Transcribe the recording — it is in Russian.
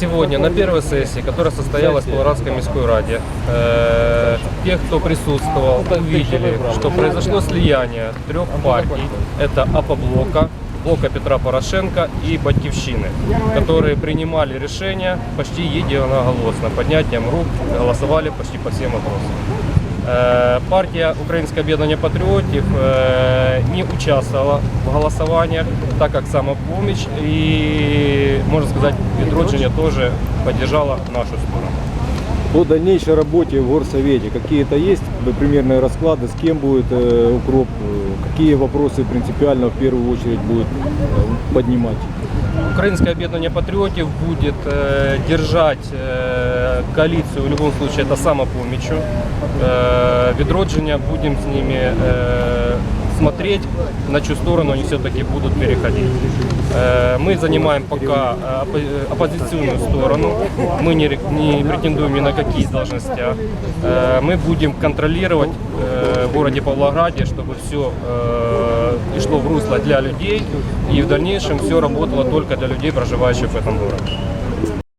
Сегодня на первой сессии, которая состоялась в Колорадской міськой раде, э, те, кто присутствовал, увидели, что произошло слияние трех партий. Это АПО-блока, блока Петра Порошенко и Батьковщины, которые принимали решения почти единоголосно, поднятием рук, голосовали почти по всем вопросам. Э, Партия Украинское объединение патриотов э, не участвовала в голосованиях, так как самопомощь и, можно сказать, Відродження тоже поддержала нашу сторону. По дальнейшей работе в горсовете какие-то есть э, примерные расклады, с кем будет э, укроп, э, какие вопросы принципиально в первую очередь будет э, поднимать? Украинское объединение патриотов будет э, держать э, коалицию, в любом случае это самопомощью. Э, Відродження будем с ними э, смотреть, на чью сторону они все-таки будут переходить. Э, мы занимаем пока э, оппо- оппозиционную сторону, мы не, не претендуем ни на какие должности. Э, мы будем контролировать в городе Павлограде, чтобы все шло в русло для людей, и в дальнейшем все работало только для людей, проживающих в этом городе.